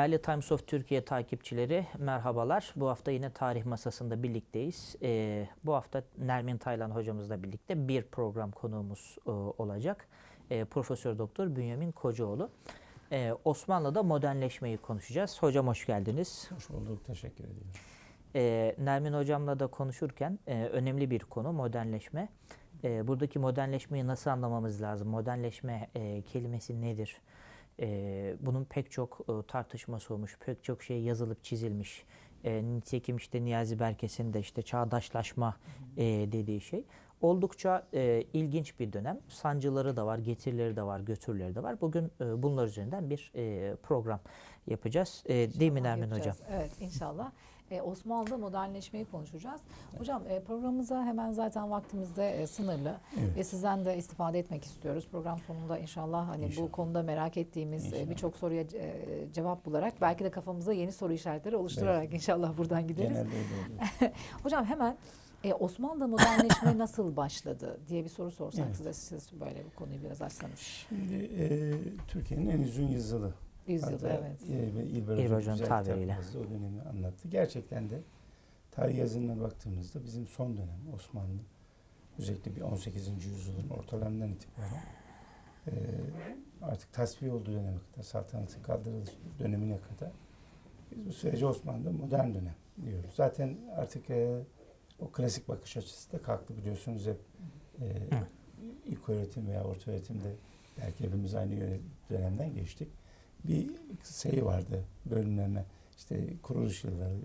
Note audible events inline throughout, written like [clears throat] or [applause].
Değerli Times of Türkiye takipçileri merhabalar. Bu hafta yine tarih masasında birlikteyiz. Ee, bu hafta Nermin Taylan hocamızla birlikte bir program konuğumuz e, olacak. Ee, Profesör Doktor Bünyamin Kocaoğlu. Ee, Osmanlı'da modernleşmeyi konuşacağız. Hocam hoş geldiniz. Hoş bulduk. Teşekkür ediyorum. Ee, Nermin hocamla da konuşurken e, önemli bir konu modernleşme. E, buradaki modernleşmeyi nasıl anlamamız lazım? Modernleşme e, kelimesi nedir? E, bunun pek çok e, tartışması olmuş, pek çok şey yazılıp çizilmiş. E, nitekim işte Niyazi Berkes'in de işte çağdaşlaşma e, dediği şey. Oldukça e, ilginç bir dönem. Sancıları da var, getirileri de var, götürüleri de var. Bugün e, bunlar üzerinden bir e, program yapacağız. E, değil mi Nermin Hocam? Evet inşallah. Ee, Osmanlı'da modernleşmeyi konuşacağız. Hocam e, programımıza hemen zaten vaktimizde e, sınırlı Evet. ve sizden de istifade etmek istiyoruz. Program sonunda inşallah hani İnşallah. bu konuda merak ettiğimiz e, birçok soruya e, cevap bularak belki de kafamıza yeni soru işaretleri oluşturarak inşallah buradan gideriz. [laughs] Hocam hemen e, Osmanlı'da modernleşme [laughs] nasıl başladı diye bir soru sorsak Evet. size siz böyle bu konuyu biraz açsanız. Şimdi e, Türkiye'nin en uzun yüzyılı. Yüzyıl Hatta, evet. E, İlber İlber Hoca Hoca'nın güzel tabiriyle. O dönemi anlattı. Gerçekten de tarih yazınına baktığımızda bizim son dönem Osmanlı özellikle bir 18. yüzyılın ortalarından itibaren e, artık tasfiye olduğu döneme kadar, saltanatın kaldırılış dönemine kadar biz bu sürece Osmanlı'da modern dönem diyoruz. Zaten artık e, o klasik bakış açısı da kalktı biliyorsunuz hep e, ilk öğretim veya orta öğretimde belki hepimiz aynı dönemden geçtik. Bir şey vardı bölümlerine işte kuruluş yılları,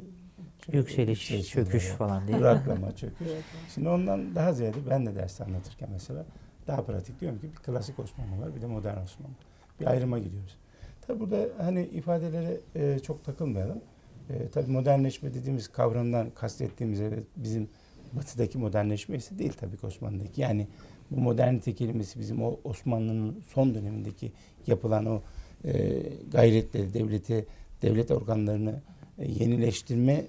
şöyle Yükseliş, çöküş yılları, falan değil mi? Duraklama, [laughs] çöküş. Şimdi ondan daha ziyade ben de ders anlatırken mesela daha pratik diyorum ki bir klasik Osmanlı var bir de modern Osmanlı. Bir ayrıma gidiyoruz. Tabi burada hani ifadelere e, çok takılmayalım. E, tabi modernleşme dediğimiz kavramdan kastettiğimiz evet bizim batıdaki modernleşme ise değil tabii ki Osmanlı'daki. Yani bu modernite kelimesi bizim o Osmanlı'nın son dönemindeki yapılan o e, gayretle devlete, devlet organlarını e, yenileştirme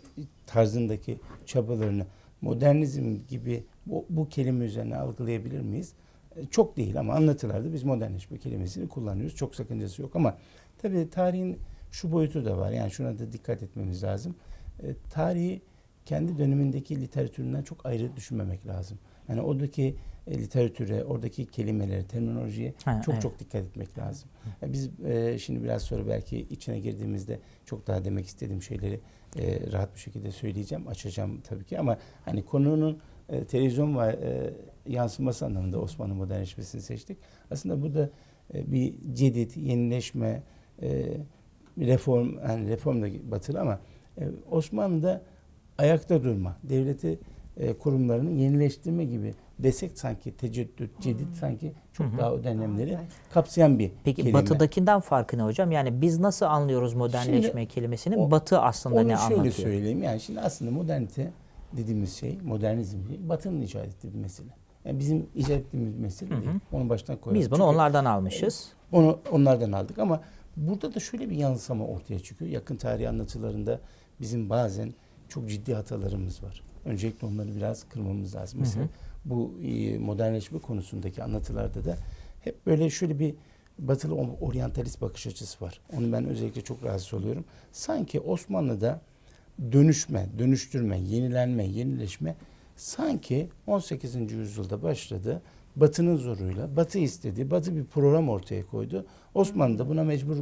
tarzındaki çabalarını modernizm gibi bu, bu kelime üzerine algılayabilir miyiz? E, Çok değil ama anlatılarda biz modernleşme kelimesini kullanıyoruz. Çok sakıncası yok ama tabii tarihin şu boyutu da var. Yani şuna da dikkat etmemiz lazım. E, tarihi kendi dönemindeki literatüründen çok ayrı düşünmemek lazım. Yani oradaki e, literatüre, oradaki kelimelere, terminolojiye Ha, çok evet. çok dikkat etmek lazım. E, Biz e, şimdi biraz sonra belki içine girdiğimizde çok daha demek istediğim şeyleri e, rahat bir şekilde söyleyeceğim, açacağım tabii ki ama hani konunun e, televizyon ve e, yansıması anlamında Osmanlı modernleşmesini seçtik. Aslında bu da e, bir cedid, yenileşme, e, reform, yani reform da batılı ama e, Osmanlı'da ayakta durma, devleti e, kurumlarını yenileştirme gibi desek sanki teceddüt, cedid sanki çok Hı hı. daha o dönemleri Evet. kapsayan bir Peki kelime. batıdakinden farkı ne hocam? Yani biz nasıl anlıyoruz modernleşme Şimdi kelimesini? o- Batı aslında Onu ne şöyle anlatıyor? söyleyeyim yani şimdi aslında modernite dediğimiz şey, modernizm değil, Batı'nın icat ettiği bir mesele. Yani bizim icat ettiğimiz bir mesele Hı hı. değil. Onu baştan koyalım. Biz bunu Çünkü onlardan almışız. Onu onlardan aldık ama burada da şöyle bir yansıma ortaya çıkıyor. Yakın tarih anlatılarında bizim bazen çok ciddi hatalarımız var. Öncelikle onları biraz kırmamız lazım. Hı hı. Bu e, modernleşme konusundaki anlatılarda da hep böyle şöyle bir batılı oryantalist bakış açısı var. Onu ben özellikle çok rahatsız oluyorum. Sanki Osmanlı'da dönüşme, dönüştürme, yenilenme, yenileşme sanki 18. yüzyılda başladı. Batı'nın zoruyla, Batı istedi, Batı bir program ortaya koydu. Osmanlı da buna mecbur,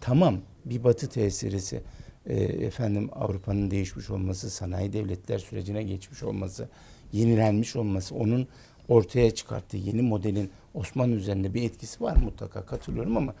tamam bir Batı tesirisi, e, efendim Avrupa'nın değişmiş olması, sanayi devletler sürecine geçmiş olması, yenilenmiş olması, onun ortaya çıkarttığı yeni modelin Osmanlı üzerinde bir etkisi var mutlaka katılıyorum ama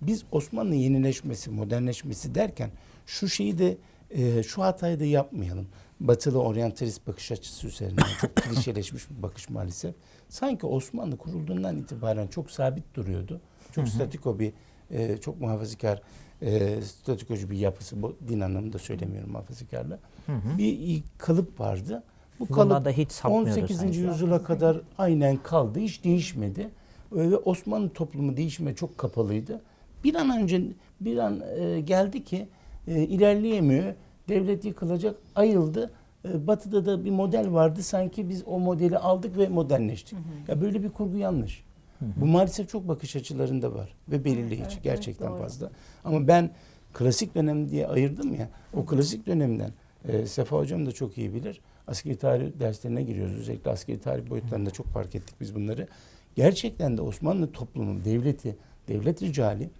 biz Osmanlı yenileşmesi, modernleşmesi derken şu şeyi de e, şu hatayı da yapmayalım. Batılı oryantalist bakış açısı üzerinden [laughs] çok klişeleşmiş bir bakış maalesef. Sanki Osmanlı kurulduğundan itibaren çok sabit duruyordu. Çok statiko bir, e, çok muhafazakar, e, statikocu bir yapısı. Bu din anlamında söylemiyorum muhafazakarla. Hı hı. Bir kalıp vardı. Bu kalıp da hiç sapmıyordu 18. sanki. yüzyıla kadar aynen kaldı. Hiç değişmedi. Ve Osmanlı toplumu değişime çok kapalıydı. Bir an önce bir an e, geldi ki e, ilerleyemiyor. Devlet yıkılacak, ayıldı. E, batı'da da bir model vardı. Sanki biz o modeli aldık ve modernleştik. Ya böyle bir kurgu yanlış. Bu maalesef çok bakış açılarında var ve belirleyici evet, evet, gerçekten doğru. fazla. Ama ben klasik dönem diye ayırdım ya. O klasik dönemden e, Sefa hocam da çok iyi bilir. Askeri tarih derslerine giriyoruz. Özellikle askeri tarih boyutlarında çok fark ettik biz bunları. Gerçekten de Osmanlı toplumu, devleti, devlet ricali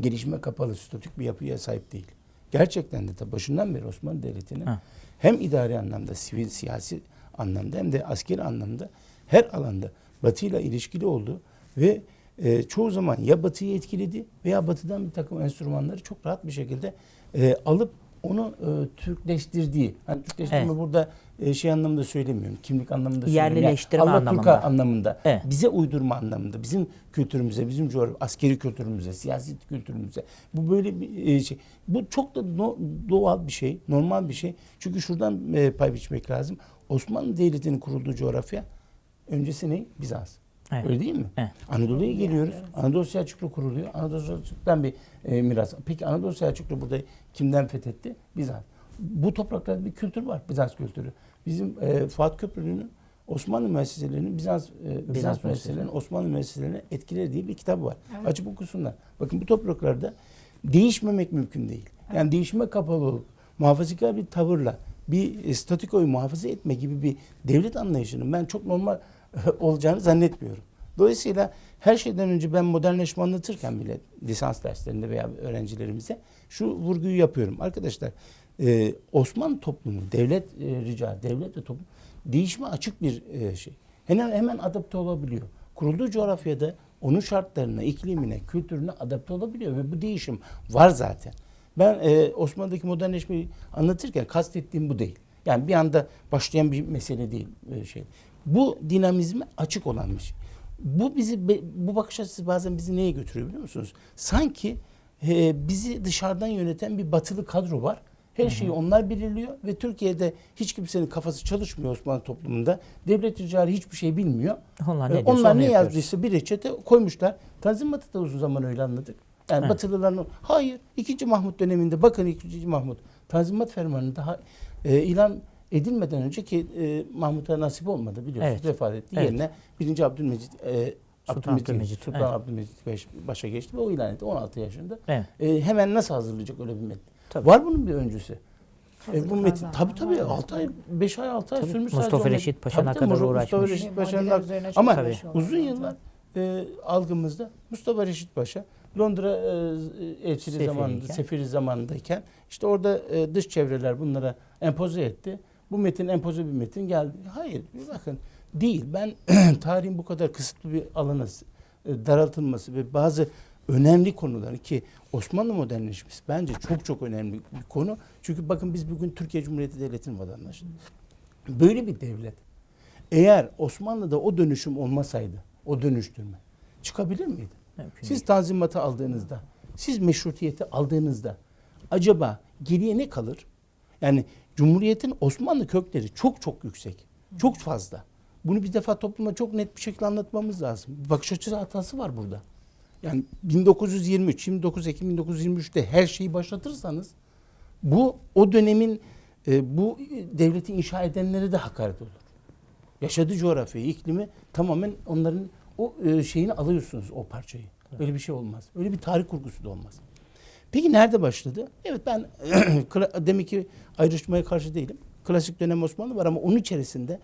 gelişime kapalı, statük bir yapıya sahip değil. Gerçekten de ta başından beri Osmanlı Devleti'nin hem idari anlamda, sivil, siyasi anlamda hem de askeri anlamda her alanda Batı ile ilişkili oldu ve e, çoğu zaman ya Batı'yı etkiledi veya Batı'dan bir takım enstrümanları çok rahat bir şekilde e, alıp onu e, Türkleştirdiği. Hani Türkleştirme Evet. burada e, şey anlamında söylemiyorum. Kimlik anlamında söylemiyorum. Yerlileştirme Allah anlamında. Turka anlamında. Evet. Bize uydurma anlamında. Bizim kültürümüze, bizim coğrafya, askeri kültürümüze, siyasi kültürümüze. Bu böyle bir e, şey. Bu çok da no- doğal bir şey, normal bir şey. Çünkü şuradan e, pay biçmek lazım. Osmanlı Devleti'nin kurulduğu coğrafya öncesi ne? Bizans. Evet. Öyle değil mi? Evet. Anadolu'ya geliyoruz. Anadolu Selçuklu kuruluyor. Anadolu Selçuklu'dan bir e, miras. Peki Anadolu Selçuklu burada kimden fethetti? Bizans. Bu topraklarda bir kültür var. Bizans kültürü. Bizim e, Fuat Köprülü'nün Osmanlı müesseselerinin Bizans, e, Bizans, müesseselerinin Osmanlı müesseselerine etkileri diye bir kitabı var. Evet. Açıp okusunlar. Bakın bu topraklarda değişmemek mümkün değil. Yani değişime kapalı olup muhafazakar bir tavırla bir e, statikoyu muhafaza etme gibi bir devlet anlayışının ben çok normal [laughs] olacağını zannetmiyorum. Dolayısıyla her şeyden önce ben modernleşme anlatırken bile lisans derslerinde veya öğrencilerimize şu vurguyu yapıyorum. Arkadaşlar e, Osmanlı toplumu, devlet e, rica, devlet ve toplum değişime açık bir e, şey. Hemen, hemen adapte olabiliyor. Kurulduğu coğrafyada onun şartlarına, iklimine, kültürüne adapte olabiliyor ve bu değişim var zaten. Ben e, Osmanlı'daki modernleşmeyi anlatırken kastettiğim bu değil. Yani bir anda başlayan bir mesele değil e, şey. Bu dinamizme açık olan bir şey. Bu bizi bu bakış açısı bazen bizi neye götürüyor biliyor musunuz? Sanki e, bizi dışarıdan yöneten bir batılı kadro var. Her şeyi onlar belirliyor ve Türkiye'de hiç kimsenin kafası çalışmıyor Osmanlı toplumunda. Devlet ricali hiçbir şey bilmiyor. Onlar Ee, ne Onlar ne yazdıysa bir reçete koymuşlar. Tanzimat'ı da uzun zaman öyle anladık. Yani Evet. Batılıların hayır 2. Mahmut döneminde bakın 2. Mahmut Tanzimat Fermanı'nda ha- e, ilan edilmeden önce ki e, Mahmut'a nasip olmadı biliyorsunuz Evet. vefat etti. Evet. Yerine 1. Abdülmecit e, Sultan Abdülmecit, Sultan evet. Abdülmecit baş- başa geçti ve o ilan etti 16 yaşında. Evet. E, hemen nasıl hazırlayacak öyle bir metin? Tabii. Var bunun bir öncüsü. E, bu metin tabii tabii var. 6 ay 5 ay 6 ay Tabii. sürmüş Mustafa Reşit. Paşa'na Tabii, tabii, kadar Mustafa uğraşmış. Reşit Modeller Paşa'nın ama çalışıyorlar uzun yıllar e, algımızda Mustafa Reşit Paşa Londra e, elçili Sefiriyken. zamanında, sefiri zamanındayken işte orada e, dış çevreler bunlara empoze etti. Bu metin empoze bir metin geldi. Hayır bakın değil. Ben [clears throat] tarihin bu kadar kısıtlı bir alana e, daraltılması ve bazı önemli konuları ki Osmanlı modernleşmesi bence çok çok önemli bir konu. Çünkü bakın biz bugün Türkiye Cumhuriyeti Devleti'nin vatandaşı. Böyle bir devlet eğer Osmanlı'da o dönüşüm olmasaydı, o dönüştürme çıkabilir miydi? Mümkün Siz tanzimatı aldığınızda, siz meşrutiyeti aldığınızda acaba geriye ne kalır? Yani Cumhuriyet'in Osmanlı kökleri çok çok yüksek. Çok fazla. Bunu bir defa topluma çok net bir şekilde anlatmamız lazım. Bir bakış açısı hatası var burada. Yani 1923, 29 Ekim 1923'te her şeyi başlatırsanız bu o dönemin e, bu devleti inşa edenlere de hakaret olur. Yaşadığı coğrafyayı, iklimi tamamen onların o e, şeyini alıyorsunuz o parçayı. Öyle bir şey olmaz. Öyle bir tarih kurgusu da olmaz. Peki nerede başladı? Evet ben [clears throat] demek ki ayrışmaya karşı değilim. Klasik dönem Osmanlı var ama onun içerisinde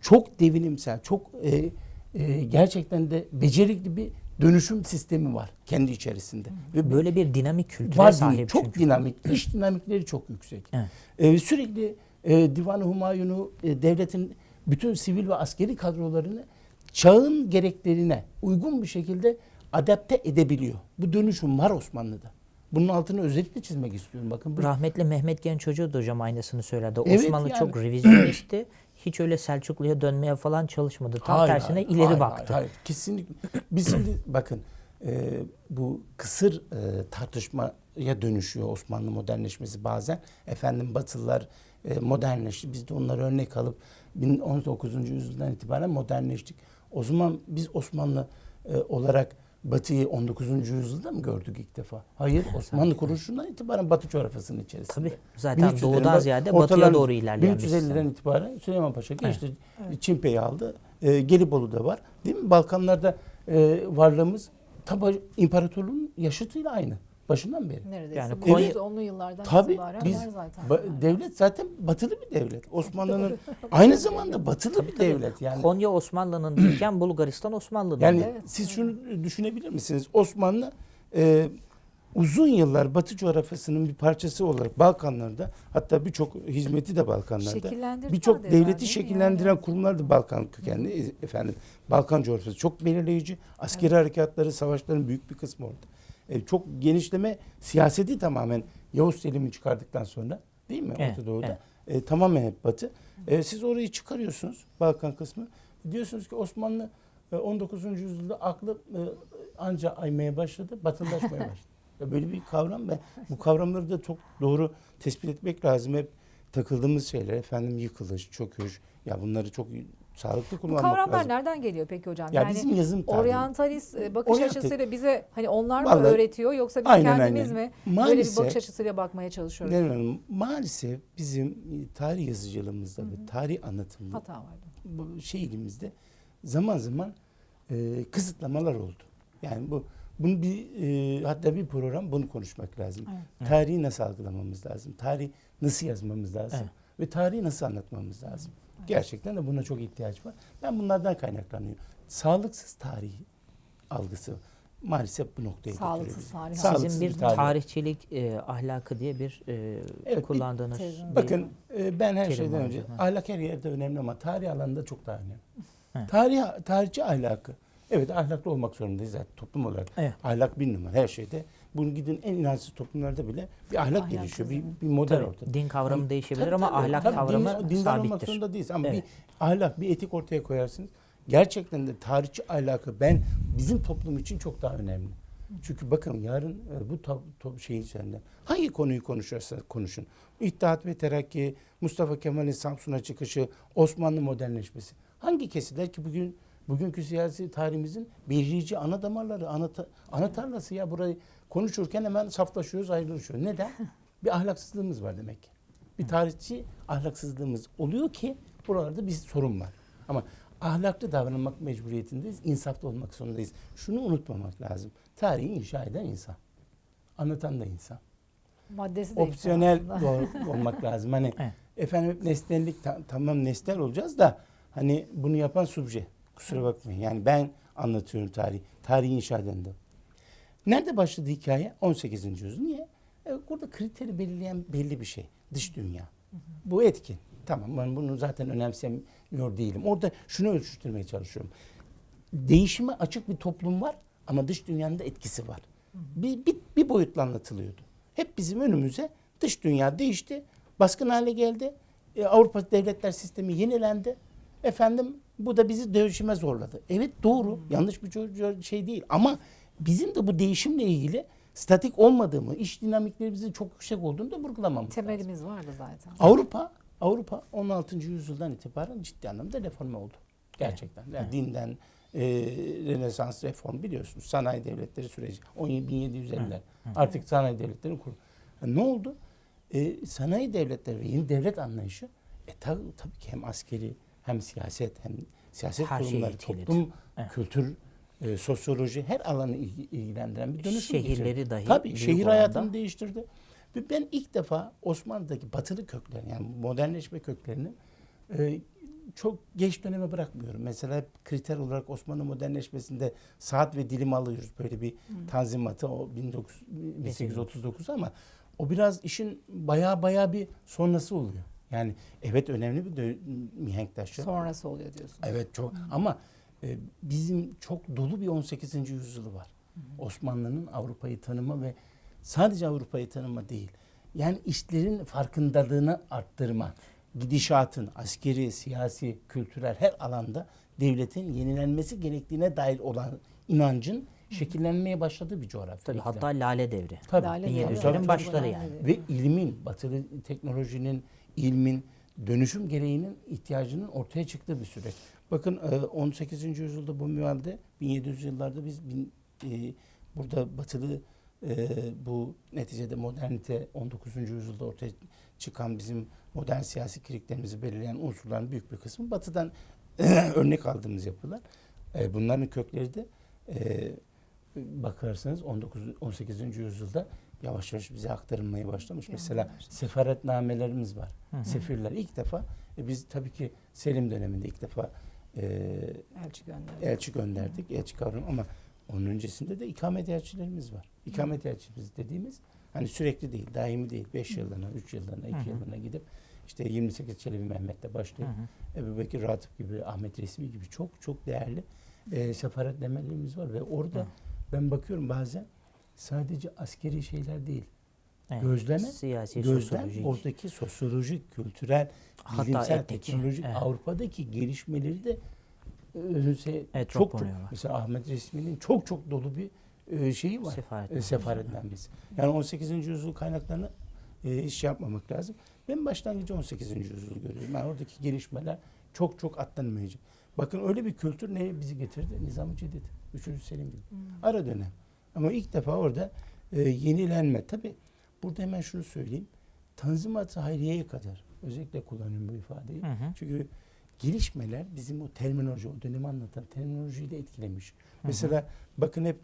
çok devinimsel, çok e, e, gerçekten de becerikli bir dönüşüm sistemi var kendi içerisinde. Ve Böyle bir dinamik kültüre var sahip çok çünkü. dinamik, iş dinamikleri çok yüksek. Evet. Ee, sürekli e, Divan-ı Humayun'u, e, devletin bütün sivil ve askeri kadrolarını çağın gereklerine uygun bir şekilde adapte edebiliyor. Bu dönüşüm var Osmanlı'da. Bunun altını özellikle çizmek istiyorum. Bakın bu Rahmetli Mehmet Genç Hoca da hocam aynısını söyledi. Evet, Osmanlı yani. çok revizyonistti. [clears throat] Hiç öyle Selçuklu'ya dönmeye falan çalışmadı. Tam Hayır, tersine hayır, ileri hayır, baktı. Hayır, hayır, kesinlikle. [clears throat] Biz şimdi [clears throat] bakın e, bu kısır e, tartışmaya dönüşüyor Osmanlı modernleşmesi bazen. Efendim Batılılar e, modernleşti. Biz de onları örnek alıp 19. yüzyıldan itibaren modernleştik. O zaman biz Osmanlı e, olarak Batı'yı 19. yüzyılda mı gördük ilk defa? Hayır, [laughs] Osmanlı kuruluşundan itibaren Batı coğrafyasının içerisinde. Tabii. Zaten 1300'lerin doğudan ziyade batıya doğru ilerleyen bir 1350'den sistem. itibaren Süleyman Paşa geçti. Çimpe'yi aldı. E, Gelibolu'da var. Değil mi? Balkanlarda e, varlığımız tabi imparatorluğun yaşıtıyla aynı. Başından beri. Neredeyse Yani Konya- yüz onlu yıllardan Tabii itibaren biz var zaten. ba- devlet zaten batılı bir devlet. [laughs] Osmanlı'nın aynı zamanda batılı bir devlet yani. Konya Osmanlı'nın [clears throat] değilken Bulgaristan Osmanlı'nın. Yani Evet, siz evet. şunu düşünebilir misiniz? Osmanlı e, uzun yıllar Batı coğrafyasının bir parçası olarak Balkanlarda hatta birçok hizmeti de Balkanlarda. Birçok devleti şekillendiren Yani. kurumlar da Balkan kökenli e, efendim. Balkan coğrafyası çok belirleyici. Askeri harekatları, savaşların büyük bir kısmı orada. E, çok genişleme siyaseti tamamen Yavuz Selim'i çıkardıktan sonra değil mi? Evet, Orta Doğu'da. evet. E, tamamen hep Batı. E, siz orayı çıkarıyorsunuz Balkan kısmı. Diyorsunuz ki Osmanlı e, 19. yüzyılda aklı e, anca aymaya başladı, batılılaşmaya [laughs] başladı. Ya böyle bir kavram ve bu kavramları da çok doğru tespit etmek lazım. Hep takıldığımız şeyler efendim yıkılış, çöküş. Ya bunları çok sağlıklı Bu kullanmak kavramlar lazım. nereden geliyor peki hocam? Ya yani bizim yazım tarihi. oryantalist e, bakış Oryantal- açısıyla bize hani onlar mı Vallahi- öğretiyor yoksa biz Aynen, kendimiz aynen. mi böyle bir Maalesef- bakış açısıyla bakmaya çalışıyoruz? Nevin Hanım, maalesef bizim tarih yazıcılığımızda ve tarih anlatımında Hata vardı. bu şeyimizde zaman zaman e, kısıtlamalar oldu. Yani bu bunu bir e, hatta bir program bunu konuşmak lazım. Evet. Tarihi nasıl algılamamız lazım? Tarih nasıl yazmamız lazım? Evet. Ve tarihi nasıl anlatmamız lazım? Gerçekten de buna çok ihtiyaç var. Ben bunlardan kaynaklanıyor. Sağlıksız tarih algısı maalesef bu noktaya Sağlıksız götürüyor. tarih Sağlıksız Sizin bir bir tarih. tarihçilik e, ahlakı diye bir e, Evet, bir kullandığınız tezin- bir- Bakın e, ben her şeyden önce burada. ahlak her yerde önemli ama tarih alanında çok daha önemli. Tarih tarihçi ahlakı. Evet ahlaklı olmak zorundayız zaten toplum olarak. Evet. Ahlak bir numara her şeyde. Bunu gidin en inançsız toplumlarda bile bir ahlak, Ahlak gelişiyor. Bir, bir model Tabii, ortada. din kavramı Tabii, değişebilir tabii, ama tabii. ahlak Tabii, kavramı din- dindar olmak zorunda değiliz ama Evet. bir ahlak, bir etik ortaya koyarsınız. Gerçekten de tarihçi ahlakı ben bizim toplum için çok daha önemli. Çünkü bakın yarın e, bu to- to- şeyin üzerinden hangi konuyu konuşursanız konuşun. İttihat ve Terakki, Mustafa Kemal'in Samsun'a çıkışı, Osmanlı modernleşmesi. Hangi kesiler ki bugün bugünkü siyasi tarihimizin belirleyici ana damarları, ana, ta- ana tarlası ya burayı konuşurken hemen saflaşıyoruz, ayrılıyoruz. Neden? [laughs] bir ahlaksızlığımız var demek ki. Bir tarihçi ahlaksızlığımız oluyor ki buralarda bir sorun var. Ama ahlaklı davranmak mecburiyetindeyiz, insaflı olmak zorundayız. Şunu unutmamak lazım. Tarihi inşa eden insan. Anlatan da insan. Maddesi de Opsiyonel doğru olmak lazım. Hani [laughs] Evet. efendim nesnellik ta- tamam nesnel olacağız da hani bunu yapan subje. Kusura bakmayın. Yani ben anlatıyorum tarihi. Tarihi inşa eden de. Nerede başladı hikaye? 18. yüzyıl. Niye? E, burada kriteri belirleyen belli bir şey. Dış dünya. Bu etkin. Tamam ben bunu zaten önemsemiyor değilim. Orada şunu ölçüştürmeye çalışıyorum. Değişime açık bir toplum var ama dış dünyanın da etkisi var. Bir, bir, bir boyutla anlatılıyordu. Hep bizim önümüze dış dünya değişti. Baskın hale geldi. E, Avrupa devletler sistemi yenilendi. Efendim bu da bizi değişime zorladı. Evet doğru. Yanlış bir şey değil. Ama bizim de bu değişimle ilgili statik olmadığımı, iş dinamiklerimizin çok yüksek olduğunu da vurgulamamız lazım. Temelimiz vardı zaten. Avrupa Avrupa 16. yüzyıldan itibaren ciddi anlamda reforme oldu. Gerçekten. Yani dinden e, Rönesans reform biliyorsunuz. Sanayi devletleri süreci 17 1750'ler. Artık sanayi devletleri kur. Ha, ne oldu? E, sanayi devletleri ve yeni devlet anlayışı e, ta- tabii ki hem askeri hem siyaset hem siyaset Her şeyi kurumları, toplum, Evet. kültür, e, sosyoloji her alanı ilgi- ilgilendiren bir dönüşüm Şehirleri geçirdi. dahi Tabii şehir oranda. hayatını değiştirdi. Ve ben ilk defa Osmanlı'daki batılı köklerini yani modernleşme köklerini e, çok geç döneme bırakmıyorum. Mesela kriter olarak Osmanlı modernleşmesinde saat ve dilim alıyoruz böyle bir tanzimatı o 19, 1839 ama o biraz işin baya baya bir sonrası oluyor. Yani evet önemli bir mihenk taşı. Sonrası oluyor diyorsun. Evet çok ama e, bizim çok dolu bir 18. yüzyılı var. Osmanlı'nın Avrupa'yı tanıma ve sadece Avrupa'yı tanıma değil. Yani işlerin farkındalığını arttırma, gidişatın askeri, siyasi, kültürel her alanda devletin yenilenmesi gerektiğine dair olan inancın şekillenmeye başladığı bir coğrafya. Tabii hatta lale devri. Tabii. Lale bin devri, başları yani. ve ilmin, batılı teknolojinin, ilmin dönüşüm gereğinin ihtiyacının ortaya çıktığı bir süreç. Bakın e, 18. yüzyılda bu minvalde 1700 yıllarda biz bin, e, burada batılı e, bu neticede modernite 19. yüzyılda ortaya çıkan bizim modern siyasi kiriklerimizi belirleyen unsurların büyük bir kısmı batıdan [coughs] örnek aldığımız yapılar. E, bunların kökleri de e, bakarsanız 19 18. yüzyılda yavaş yavaş bize aktarılmaya başlamış. Gelmeye Mesela başlamış. sefaretnamelerimiz var. Hı hı. Sefirler ilk defa e, biz tabii ki Selim döneminde ilk defa e, Elçi gönderdi. elçi gönderdik. Elçi kavramı ama onun öncesinde de ikamet elçilerimiz var. İkamet elçimiz dediğimiz hani sürekli değil, daimi değil. 5 yıllığına, 3 yıllığına, 2 Hı hı. yıllığına gidip işte 28 Çelebi Mehmet'le Hı başlayıp hı. Ebu Bekir Ratıp gibi, Ahmet Resmi gibi çok çok değerli e, sefaretlemelerimiz var ve orada Hı. ben bakıyorum bazen sadece askeri şeyler değil. Evet. Gözleme, Siyasi, Gözlem sosyolojik. oradaki sosyolojik, kültürel, Hatta bilimsel, etnik. teknolojik Evet. Avrupa'daki gelişmeleri de şey, Evet, çok çok çok, mesela Ahmet Resmi'nin çok çok dolu bir e, şeyi var. Sefaret. E, sefaretnamesi. Yani 18. yüzyıl kaynaklarını e, iş yapmamak lazım. Ben başlangıcı 18. yüzyıl görüyorum. Yani oradaki gelişmeler çok çok atlanmayacak. Bakın öyle bir kültür neye bizi getirdi? Nizam-ı Cedid. 3. Selim gibi. Hmm. Ara dönem. Ama ilk defa orada e, yenilenme. Tabi burada hemen şunu söyleyeyim. Tanzimat-ı Hayriye'ye kadar özellikle kullanıyorum bu ifadeyi. Hı hı. Çünkü gelişmeler bizim o terminoloji, o dönemi anlatan terminolojiyi de etkilemiş. Mesela bakın hep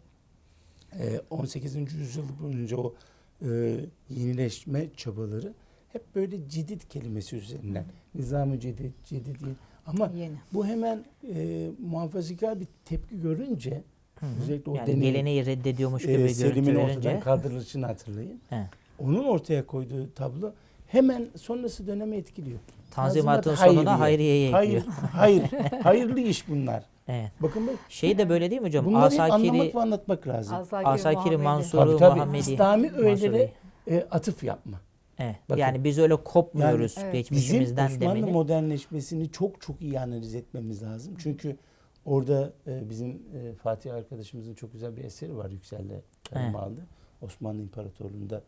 e, 18. yüzyıl boyunca o e, yenileşme çabaları hep böyle cedid kelimesi üzerinden. Nizam-ı cedid, cedid yeni. Ama Yeni. bu hemen e, muhafazakar bir tepki görünce Hı hı. özellikle o yani deney- geleneği reddediyormuş gibi e, görüntü Selim'in ortadan kaldırılışını hatırlayın. He. Onun ortaya koyduğu tablo hemen sonrası dönemi etkiliyor. Tanzimatın Tanzimat sonuna Hayriye'ye Hayır, ekliyor. hayır, hayırlı iş bunlar. Evet. Bakın bak, Şey de böyle değil mi hocam? bunları hep anlamak Asakiri, ve anlatmak lazım. Asakiri, Asakiri Muhammedi. Mansur- Tabii tabii. Muhammedi. İslami öğelere e, atıf yapma. Evet. Bakın. yani biz öyle kopmuyoruz Yani, evet. Bizim geçmişimizden Osmanlı demeli. modernleşmesini çok çok iyi analiz etmemiz lazım. Çünkü orada e, bizim e, Fatih arkadaşımızın çok güzel bir eseri var Yüksel'de kaleme Evet. aldı. Osmanlı İmparatorluğu'nda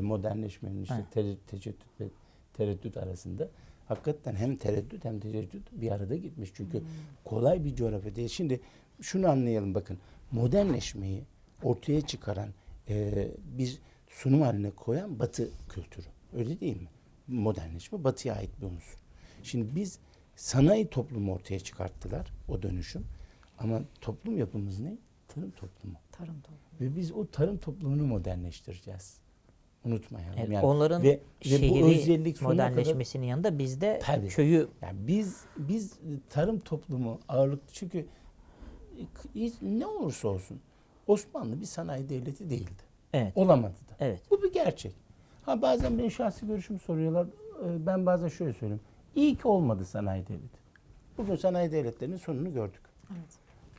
modernleşmenin işte Evet. te- teceddüt ve tereddüt arasında hakikaten hem tereddüt hem teceddüt bir arada gitmiş. Çünkü Hmm. kolay bir coğrafya değil. Şimdi şunu anlayalım bakın. Modernleşmeyi ortaya çıkaran e, bir sunum haline koyan Batı kültürü. Öyle değil mi? Modernleşme Batı'ya ait bir unsur. Şimdi biz sanayi toplumu ortaya çıkarttılar o dönüşüm. Ama toplum yapımız ne? Tarım toplumu. Tarım toplumu. Ve biz o tarım toplumunu modernleştireceğiz. Unutmayalım. Evet, yani. onların ve, ve bu özellik sonuna kadar modernleşmesinin yanında bizde Tabii. köyü yani biz biz tarım toplumu ağırlıklı çünkü hiç ne olursa olsun Osmanlı bir sanayi devleti değildi. evet Olamadı da. evet Bu bir gerçek. Ha bazen benim şahsi görüşümü soruyorlar. Ee, Ben bazen şöyle söylüyorum. İyi ki olmadı sanayi devleti. Bugün sanayi devletlerinin sonunu gördük. Evet.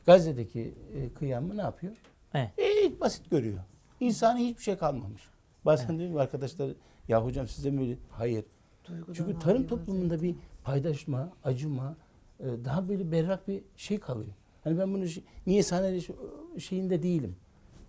Gazze'deki e, kıyamı ne yapıyor? evet E, basit görüyor. İnsani hiçbir şey kalmamış. Bazen diyorum ki arkadaşlar ya hocam size mi öyle? Hayır. Duygudan Çünkü tarım toplumunda bir paydaşma, acıma, e, daha böyle berrak bir şey kalıyor. Hani ben bunu niye sanayileş şeyinde değilim.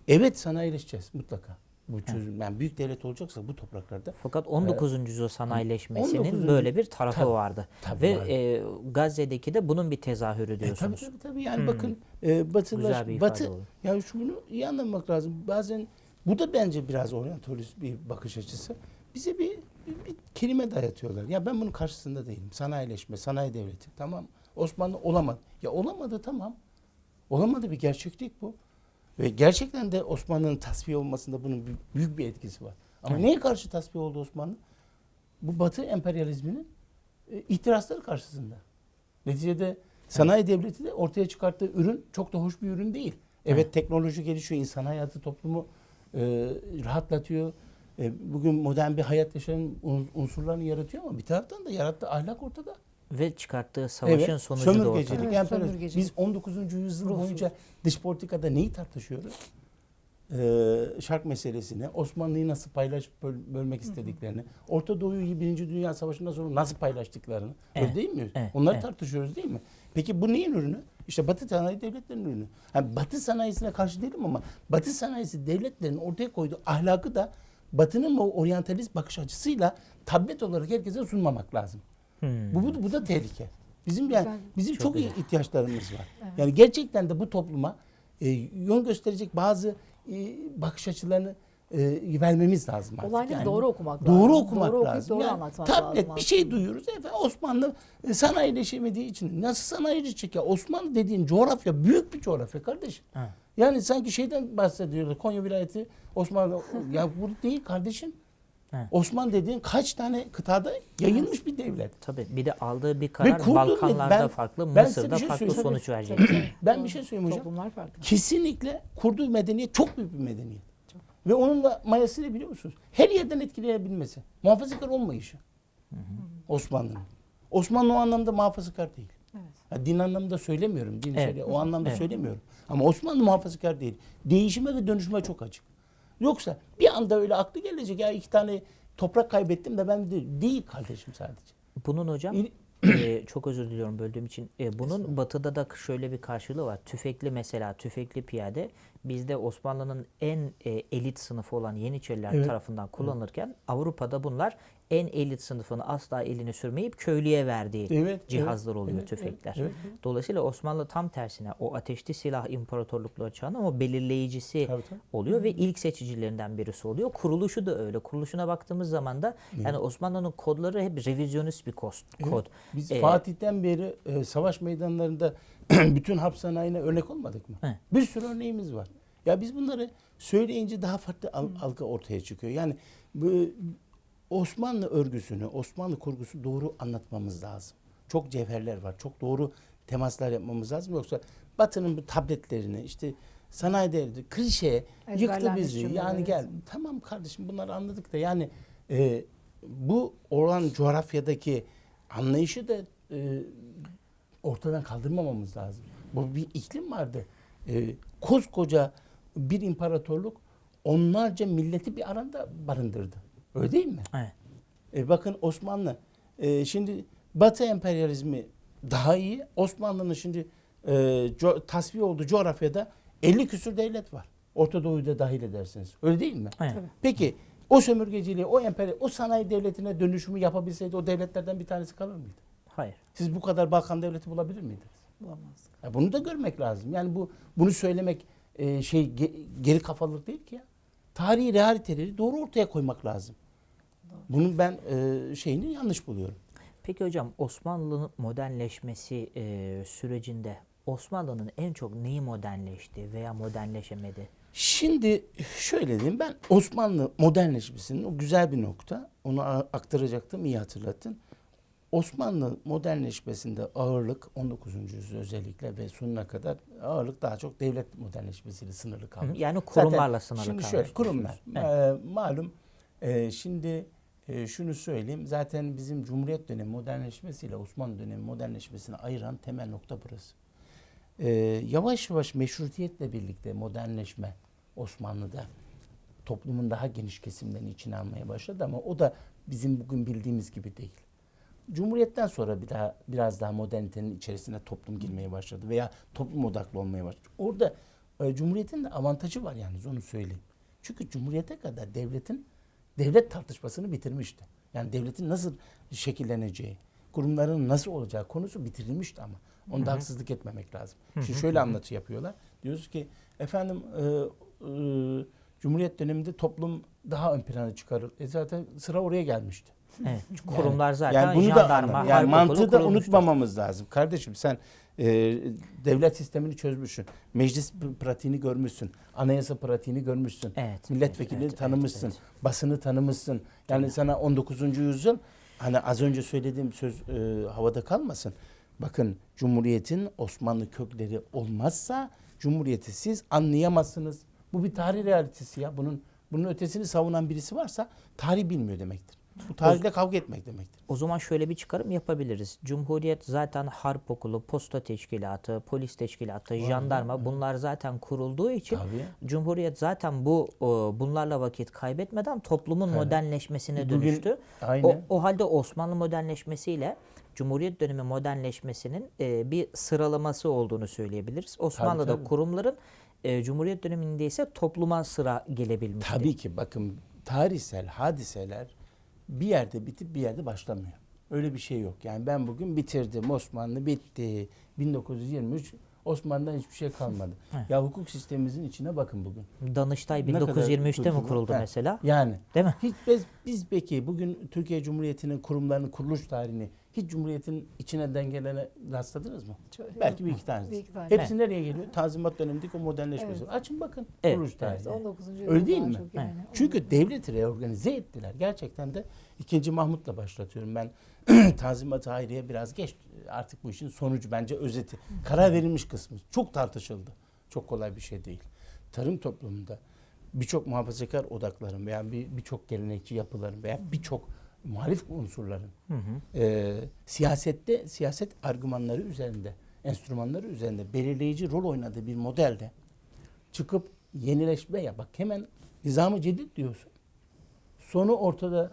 Evet sanayileşeceğiz mutlaka. Bu çözüm. Yani büyük devlet olacaksa bu topraklarda fakat 19. yüzyıl sanayileşmesinin 19. böyle bir tarafı Tabii, vardı tabii ve vardı. e, Gazze'deki de bunun bir tezahürü E, tabii diyorsunuz. tabii tabii. Yani Hmm. bakın e, ifade batı ya şunu iyi anlamak lazım. Bazen bu da bence biraz oryantalist bir bakış açısı. Bize bir, bir, bir kelime dayatıyorlar. Ya ben bunun karşısında değilim. Sanayileşme, sanayi devleti. Tamam. Osmanlı olamadı. Ya olamadı tamam. Olamadı bir gerçeklik bu. Ve gerçekten de Osmanlı'nın tasfiye olmasında bunun büyük- bir etkisi var. Ama Evet. neye karşı tasfiye oldu Osmanlı? Bu Batı emperyalizminin e, ihtirasları karşısında. Neticede sanayi devleti de ortaya çıkarttığı ürün çok da hoş bir ürün değil. Evet, Evet. teknoloji gelişiyor, insan hayatı toplumu e, rahatlatıyor. E, bugün modern bir hayat yaşayan un- unsurlarını yaratıyor ama bir taraftan da yarattığı ahlak ortada. Ve çıkarttığı savaşın sonucu da ortada. Evet, emperyalizm. sömürgecilik. Biz 19. yüzyıl Ruhsuz. boyunca dış politikada neyi tartışıyoruz? Ee, şark meselesini, Osmanlı'yı nasıl paylaşıp böl- bölmek istediklerini, Orta Doğu'yu Birinci Dünya Savaşı'ndan sonra nasıl paylaştıklarını, öyle Evet, değil mi? evet, Onları evet. tartışıyoruz değil mi? Peki bu neyin ürünü? İşte Batı sanayi devletlerinin ürünü. Yani Batı sanayisine karşı değilim ama Batı sanayisi devletlerinin ortaya koyduğu ahlakı da Batı'nın o oryantalist bakış açısıyla tablet olarak herkese sunmamak lazım. Hmm. Bu, bu, bu da tehlike. Bizim yani bizim Çok çok, iyi ihtiyaçlarımız var. Evet. Yani gerçekten de bu topluma e, yön gösterecek bazı e, bakış açılarını e, vermemiz lazım artık. Olayları Yani doğru okumak lazım. Doğru okumak Doğru okuyup lazım. doğru Yani anlatmak tablet lazım bir şey duyuyoruz. Efendim Osmanlı e, sanayileşemediği için nasıl sanayileşecek ya? Osmanlı dediğin coğrafya büyük bir coğrafya kardeşim. Ha. Yani sanki şeyden bahsediyoruz. Konya vilayeti Osmanlı ya bu değil kardeşim. Evet. Osmanlı dediğin kaç tane kıtada yayılmış bir devlet. Tabii bir de aldığı bir karar Balkanlarda ben- farklı, ben Mısır'da şey farklı sonuç verecek. Ben bir şey söyleyeyim hocam. Toplumlar farklı. Kesinlikle kurduğu medeniyet çok büyük bir medeniyet. Ve onun da mayası ne biliyor musunuz? Her yerden etkileyebilmesi. Muhafazakar olmayışı. Osmanlı'nın. Osmanlı o anlamda muhafazakar değil. Evet. Ya din anlamında söylemiyorum. Din Evet. şeriat, o anlamda Evet. söylemiyorum. Ama Osmanlı muhafazakar değil. Değişime ve dönüşüme çok açık. Yoksa bir anda öyle aklı gelecek ya iki tane toprak kaybettim de ben de değil kardeşim sadece. Bunun hocam İl- e, çok özür diliyorum böldüğüm için. E, bunun batıda da şöyle bir karşılığı var. Tüfekli mesela tüfekli piyade bizde Osmanlı'nın en e, elit sınıfı olan Yeniçeriler Evet. tarafından kullanılırken Avrupa'da bunlar en elit sınıfını asla elini sürmeyip köylüye verdiği Evet, cihazlar evet, oluyor evet, tüfekler. evet, Dolayısıyla Osmanlı tam tersine o ateşli silah imparatorlukları çağının o belirleyicisi Tabii, tabii. oluyor ve ilk seçicilerinden birisi oluyor. Kuruluşu da öyle. Kuruluşuna baktığımız zaman da yani Osmanlı'nın kodları hep revizyonist bir kod. kod. Biz Ee, Fatih'ten beri e, savaş meydanlarında [clears throat] bütün hapsanayine örnek olmadık mı? Evet. Bir sürü örneğimiz var. Ya biz bunları söyleyince daha farklı al- algı ortaya çıkıyor. Yani bu Osmanlı örgüsünü, Osmanlı kurgusu doğru anlatmamız lazım. Çok cevherler var. Çok doğru temaslar yapmamız lazım. Yoksa Batı'nın bu tabletlerini işte sanayi devleti klişe yıktı bizi. Yani gel tamam kardeşim bunları anladık da yani e, bu olan coğrafyadaki anlayışı da e, ortadan kaldırmamamız lazım. Bu bir iklim vardı. E, koskoca bir imparatorluk onlarca milleti bir arada barındırdı. Öyle değil mi? Evet. E, bakın Osmanlı e, şimdi Batı emperyalizmi daha iyi. Osmanlı'nın şimdi e, co- tasfiye olduğu coğrafyada 50 küsür devlet var. Orta Doğu'yu da dahil edersiniz. Öyle değil mi? Evet. Peki o sömürgeciliği, o emperyal, o sanayi devletine dönüşümü yapabilseydi o devletlerden bir tanesi kalır mıydı? Hayır. Siz bu kadar Balkan devleti bulabilir miydiniz? Bulamazdık. Ya bunu da görmek lazım. Yani bu bunu söylemek e, şey ge- geri kafalılık değil ki ya. Tarihi realiteleri doğru ortaya koymak lazım. Bunun ben e, şeyini yanlış buluyorum. Peki hocam Osmanlı'nın modernleşmesi e, sürecinde Osmanlı'nın en çok neyi modernleşti veya modernleşemedi? Şimdi şöyle diyeyim ben Osmanlı modernleşmesinin o güzel bir nokta. Onu aktaracaktım iyi hatırlattın. Osmanlı modernleşmesinde ağırlık 19. yüzyıl özellikle ve sonuna kadar ağırlık daha çok devlet modernleşmesiyle sınırlı kaldı. Yani kurumlarla Zaten sınırlı Şimdi kalmış şöyle kurumlar. Ee, malum e, şimdi e, şunu söyleyeyim. Zaten bizim Cumhuriyet dönemi modernleşmesiyle Osmanlı dönemi modernleşmesini ayıran temel nokta burası. Ee, yavaş yavaş meşrutiyetle birlikte modernleşme Osmanlı'da toplumun daha geniş kesimlerini içine almaya başladı ama o da bizim bugün bildiğimiz gibi değil. Cumhuriyetten sonra bir daha biraz daha modernitenin içerisine toplum girmeye başladı veya toplum odaklı olmaya başladı. Orada e, Cumhuriyetin de avantajı var yalnız onu söyleyeyim. Çünkü Cumhuriyete kadar devletin devlet tartışmasını bitirmişti. Yani devletin nasıl şekilleneceği, kurumların nasıl olacağı konusu bitirilmişti ama. Onu da haksızlık etmemek lazım. Şimdi şöyle anlatı yapıyorlar. Diyoruz ki efendim e, e, Cumhuriyet döneminde toplum daha ön plana çıkarır. E zaten sıra oraya gelmişti. Evet. Kurumlar zaten Yani bunu da jandarma, anlam- yani mantığı da unutmamamız lazım. Kardeşim sen e, devlet sistemini çözmüşsün. Meclis pratiğini görmüşsün. Anayasa pratiğini görmüşsün. Evet, Milletvekilini evet, evet, tanımışsın. evet, Basını tanımışsın. Yani sana 19. yüzyıl hani az önce söylediğim söz e, havada kalmasın. Bakın Cumhuriyet'in Osmanlı kökleri olmazsa Cumhuriyeti siz anlayamazsınız. Bu bir tarih realitesi ya. Bunun bunun ötesini savunan birisi varsa tarih bilmiyor demektir. Bu tarihle kavga etmek demektir. O zaman şöyle bir çıkarım yapabiliriz. Cumhuriyet zaten harp okulu, posta teşkilatı, polis teşkilatı, jandarma bunlar zaten kurulduğu için Tabii. Cumhuriyet zaten bu o, bunlarla vakit kaybetmeden toplumun modernleşmesine Bugün- dönüştü. Aynen. O, o halde Osmanlı modernleşmesiyle Cumhuriyet dönemi modernleşmesinin e, bir sıralaması olduğunu söyleyebiliriz. Osmanlı'da tabii. kurumların e, Cumhuriyet döneminde ise topluma sıra gelebilmişti. Tabii ki bakın tarihsel hadiseler bir yerde bitip bir yerde başlamıyor. Öyle bir şey yok. Yani ben bugün bitirdim Osmanlı bitti. 1923 Osmanlı'dan hiçbir şey kalmadı. [laughs] Evet. Ya hukuk sistemimizin içine bakın bugün. Danıştay Ne kadar 1923'te mi kuruldu Ha. mesela? Yani Değil mi? hiç biz, biz peki bugün Türkiye Cumhuriyeti'nin kurumlarının kuruluş tarihini hiç Cumhuriyet'in içinden gelene rastladınız mı? Çok- Belki bir iki tanesi. Bir iki tane. Hepsi nereye geliyor? Tanzimat dönemindeki o modernleşmesi. Evet. Açın bakın Evet, kuruluş tarihi. Evet, 19. Öyle değil mi? çok yani. Çünkü devleti reorganize ettiler. Gerçekten de 2. Mahmut'la başlatıyorum. Ben [clears throat] Tanzimat-ı Hayriye biraz geç. Artık bu işin sonucu bence özeti. Karar verilmiş kısmı. Çok tartışıldı. Çok kolay bir şey değil. Tarım toplumunda birçok muhafazakar odakların veya bir- birçok gelenekçi yapıların veya birçok muhalif unsurların Hı hı. e, siyasette siyaset argümanları üzerinde, enstrümanları üzerinde belirleyici rol oynadığı bir modelde çıkıp yenileşme ya bak hemen nizamı cedid diyorsun. Sonu ortada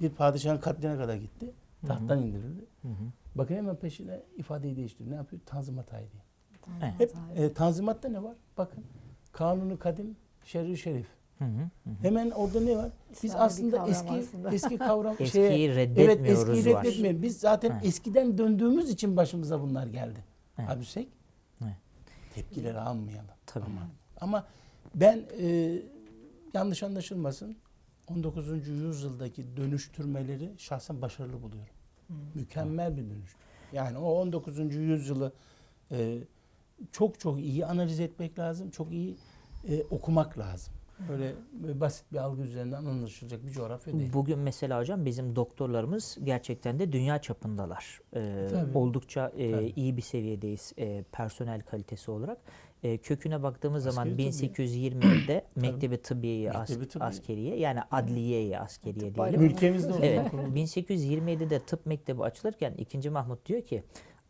bir padişahın katline kadar gitti. Tahttan indirildi. Hı hı. Bakın hemen peşine ifadeyi değiştiriyor. Ne yapıyor? Tanzimat hayriye. Tanzimat Hep e, tanzimatta ne var? Bakın kanunu kadim, şerri şerif. Hı hı. Hı. Hemen orada ne var? Biz İslami aslında eski aslında. eski kavram [laughs] Eskiyi şeye- Evet reddetmiyoruz eskiyi var. reddetmeyelim. Biz zaten Ha. eskiden döndüğümüz için başımıza bunlar geldi. Evet. Halbuki Evet. tepkileri almayalım. Tabii. Ama, ama ben e, yanlış anlaşılmasın 19. yüzyıldaki dönüştürmeleri şahsen başarılı buluyorum. Hı. Mükemmel bir dönüş. Yani o 19. yüzyılı e, çok çok iyi analiz etmek lazım. Çok iyi e, okumak lazım. Böyle basit bir algı üzerinden anlaşılacak bir coğrafya değil. Bugün mesela hocam bizim doktorlarımız gerçekten de dünya çapındalar. Ee, Tabii. oldukça e, Tabii. iyi bir seviyedeyiz e, personel kalitesi olarak. E, köküne baktığımız zaman Askeri tıbbiye. 1820'de Mektebi Tıbbiye'yi as- Mektebi tıbbiye. askeriye yani adliyeyi askeriye Tıp diyelim. Ülkemizde zaman Evet, kuruldu. 1827'de tıp mektebi açılırken 2. Mahmut diyor ki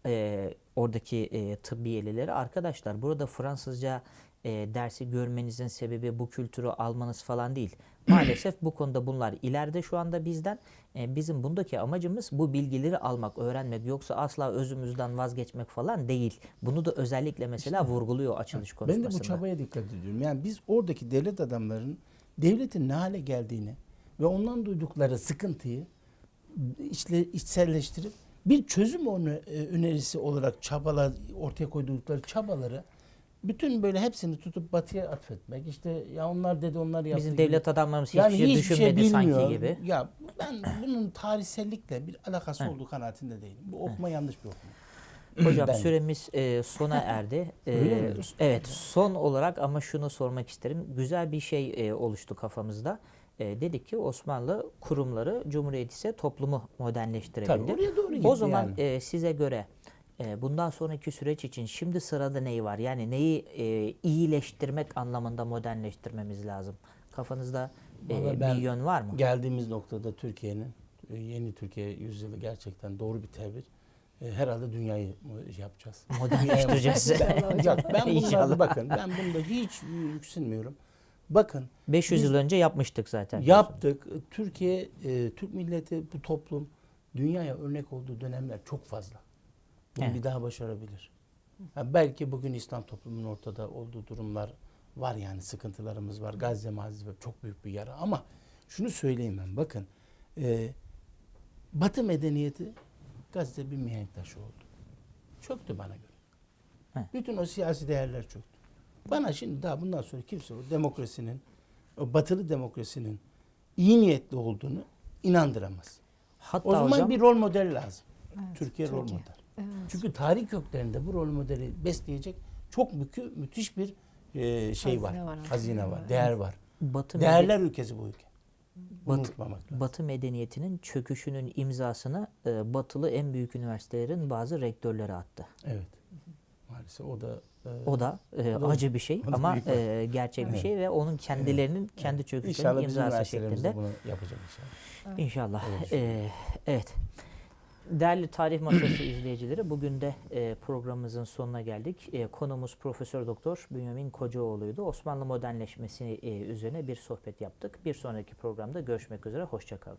e, oradaki e, tıbbiyelileri arkadaşlar burada Fransızca e, dersi görmenizin sebebi bu kültürü almanız falan değil. [clears throat] Maalesef bu konuda bunlar ileride şu anda bizden. E, bizim bundaki amacımız bu bilgileri almak, öğrenmek yoksa asla özümüzden vazgeçmek falan değil. Bunu da özellikle mesela vurguluyor açılış Ben konuşmasında. de bu çabaya dikkat ediyorum. Yani biz oradaki devlet adamlarının devletin ne hale geldiğini ve ondan duydukları sıkıntıyı içle, içselleştirip bir çözüm onu, e, önerisi olarak çabalar ortaya koydukları çabaları bütün böyle hepsini tutup batıya atfetmek. İşte ya onlar dedi onlar yaptı. Bizim gibi. devlet adamlarımız hiçbir yani şey hiçbir düşünmedi şey sanki bilmiyor. gibi. Ya ben bunun tarihsellikle bir alakası olduğu kanaatinde değilim. Bu okuma yanlış bir okuma. Hocam Ben- süremiz e, sona erdi. E, evet son olarak ama şunu sormak isterim. Güzel bir şey e, oluştu kafamızda. E, dedik ki Osmanlı kurumları Cumhuriyet ise toplumu modernleştirebildi. Tabii oraya doğru gitti o zaman yani. e, size göre bundan sonraki süreç için şimdi sırada neyi var? Yani neyi e, iyileştirmek anlamında modernleştirmemiz lazım? Kafanızda e, bir ben yön var mı? Geldiğimiz noktada Türkiye'nin e, yeni Türkiye yüzyılı gerçekten doğru bir tabir. E, Herhalde dünyayı şey yapacağız. [laughs] Modernleştireceğiz. İnşallah. [laughs] Yok, ben bunlarda bakın ben bunda hiç yüksünmüyorum. Bakın 500 Biz- yıl önce yapmıştık zaten. yaptık. Türkiye, e, Türk milleti, bu toplum dünyaya örnek olduğu dönemler çok fazla. Bunu Evet. bir daha başarabilir. Ha, belki bugün İslam toplumunun ortada olduğu durumlar var yani sıkıntılarımız var. Gazze mazisi çok büyük bir yara ama şunu söyleyeyim ben bakın e, Batı medeniyeti Gazze bir mihenk taşı oldu. Çöktü bana göre. Evet. Bütün o siyasi değerler çöktü. Bana şimdi daha bundan sonra kimse o demokrasinin, o batılı demokrasinin iyi niyetli olduğunu inandıramaz. Hatta o zaman hocam bir rol model lazım. Evet, Türkiye, rol Türkiye. model. Evet. Çünkü tarih köklerinde bu rol modeli besleyecek çok mükü, müthiş bir e, şey Hazine var. var. Hazine var, Evet. değer var. Batı, Değerler ülkesi bu ülke. Bunu Bat- unutmamak lazım. Batı medeniyetinin çöküşünün imzasını e, batılı en büyük üniversitelerin bazı rektörleri attı. Evet. Maalesef o da e, O da e, O da- acı bir şey ama bir- e, gerçek bir Evet. şey ve onun kendilerinin kendi Evet. çöküşlerinin İnşallah bizim imzası şeklinde. bunu yapacak inşallah. İnşallah. Öyle düşünüyorum. E, evet. Değerli Tarih Masası [clears throat] izleyicileri bugün de e, programımızın sonuna geldik. E, konumuz Profesör Doktor Bünyamin Kocaoğlu'ydu. Osmanlı modernleşmesi e, üzerine bir sohbet yaptık. Bir sonraki programda görüşmek üzere. Hoşçakalın.